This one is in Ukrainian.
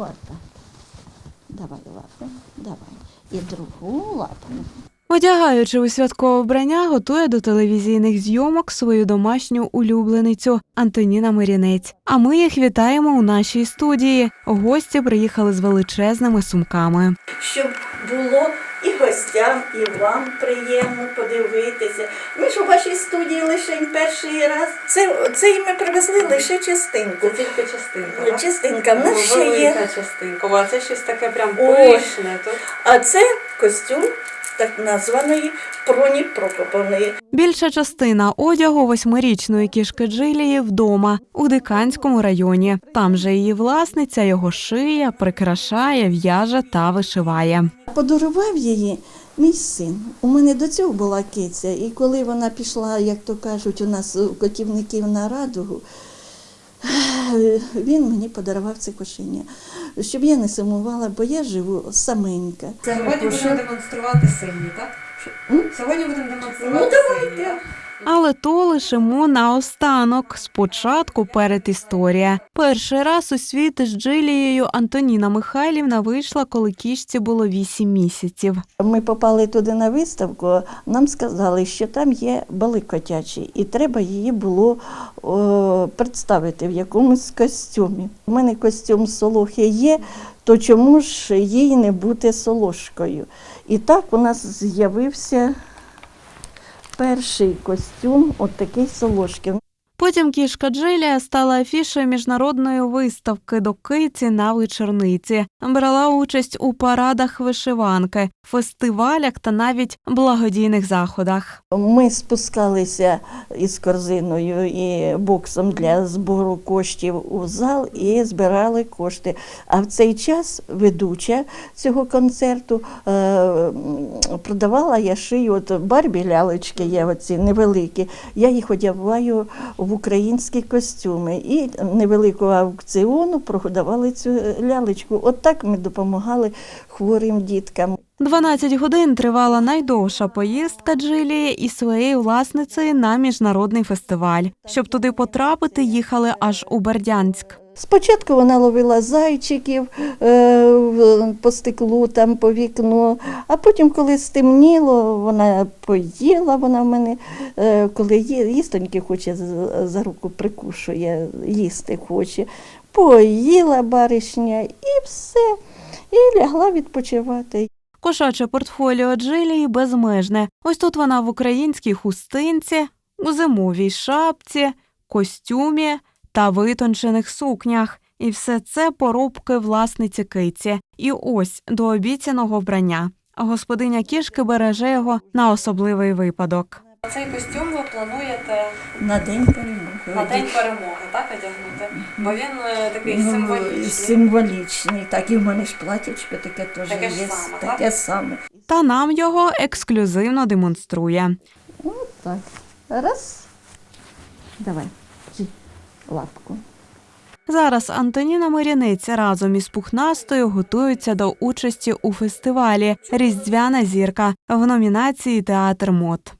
Отак. Давай лапу, давай. І другу лапу. Одягаючи у святкове вбрання, готує до телевізійних зйомок свою домашню улюбленицю Антоніна Мирінець. А ми їх вітаємо у нашій студії. Гості приїхали з величезними сумками. Щоб було і гостям, і вам приємно подивитися. Ми ж у вашій студії лише перший раз. Це, це і ми привезли лише частинку. Це тільки частинка. так? Частинка. В нас Ну, ще є. частинка. О, а це щось таке прям пишне. А це костюм так названої Проні Прокоповної. Більша частина одягу восьмирічної кішки Джилії вдома у Диканському районі. Там же її власниця його шиє, прикрашає, в'яже та вишиває. Подарував її мій син. У мене до цього була киця, і коли вона пішла, як то кажуть, у нас у котівників на радугу, він мені подарував це кошеня, щоб я не сумувала, бо я живу саменька. Сьогодні будемо демонструвати сині, так? Сьогодні будемо демонструвати Ну, давайте. Але то лишимо наостанок. Спочатку передісторія. Перший раз у світ з Джилією Антоніна Михайлівна вийшла, коли кішці було вісім місяців. Ми попали туди на виставку, нам сказали, що там є бали котячі, і треба її було о, представити в якомусь костюмі. У мене костюм солохи є, то чому ж їй не бути солошкою? І так у нас з'явився перший костюм, от такий солошки. Потім кішка Джилія стала афішою міжнародної виставки до киці на вечорниці. Брала участь у парадах вишиванки, фестивалях та навіть благодійних заходах. Ми спускалися із корзиною і боксом для збору коштів у зал і збирали кошти. А в цей час ведуча цього концерту е, продавала я шию от барбі лялечки є оці невеликі. Я їх одягаю в українські костюми і невеликого аукціону продавали цю лялечку. От так ми допомагали хворим діткам. 12 годин тривала найдовша поїздка Джилії і своєю власницею на міжнародний фестиваль. Щоб туди потрапити, їхали аж у Бердянськ. Спочатку вона ловила зайчиків е, по стеклу, там по вікну, а потім, коли стемніло, вона поїла, вона в мене, е, коли їстоньки хоче, за руку прикушує, їсти хоче. Поїла баришня і все, і лягла відпочивати. Кошаче портфоліо Джилії безмежне. Ось тут вона в українській хустинці, у зимовій шапці, костюмі та витончених сукнях. І все це поробки власниці киці. І ось до обіцяного вбрання. Господиня кішки береже його на особливий випадок. Цей костюм ви плануєте На день перемоги. на день перемоги, так, одягнути? Бо він е, такий Ну, символічний. Символічний. Так, і в мене ж платячко таке теж Таке є. саме, так? саме. Та нам його ексклюзивно демонструє. Так. Раз. Давай. Лапку. Зараз Антоніна Мирянець разом із Пухнастою готуються до участі у фестивалі Різдвяна зірка в номінації Театр мод.